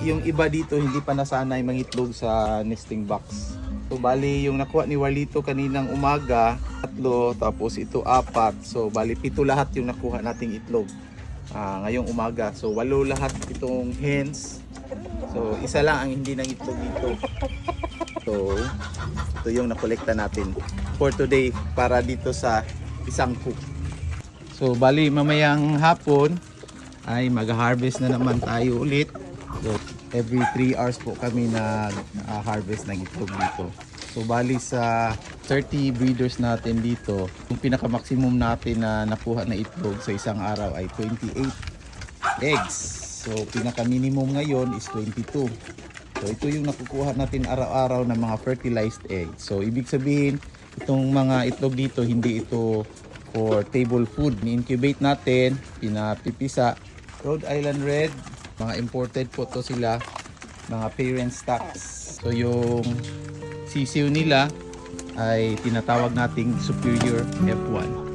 iba dito hindi pa nasanay mangitlog sa nesting box. So bali yung nakuha ni Walito kaninang umaga, tatlo, tapos ito apat. So bali pito lahat yung nakuha nating itlog ah, ngayong umaga. So walo lahat itong hens. So isa lang ang hindi nang itlog dito. So ito yung nakolekta natin for today para dito sa isang cook. So bali mamayang hapon ay mag-harvest na naman tayo ulit. So every 3 hours po kami nag-harvest ng itlog dito. So bali sa 30 breeders natin dito, yung pinaka-maximum natin na nakuha na itlog sa isang araw ay 28 eggs. So pinaka-minimum ngayon is 22. So ito yung nakukuha natin araw-araw ng mga fertilized eggs. So ibig sabihin, itong mga itlog dito, hindi ito for table food. Ni-incubate natin, pinapipisa. Rhode Island Red, mga imported po to sila, mga parent stocks. So yung sisiw nila ay tinatawag nating Superior F1.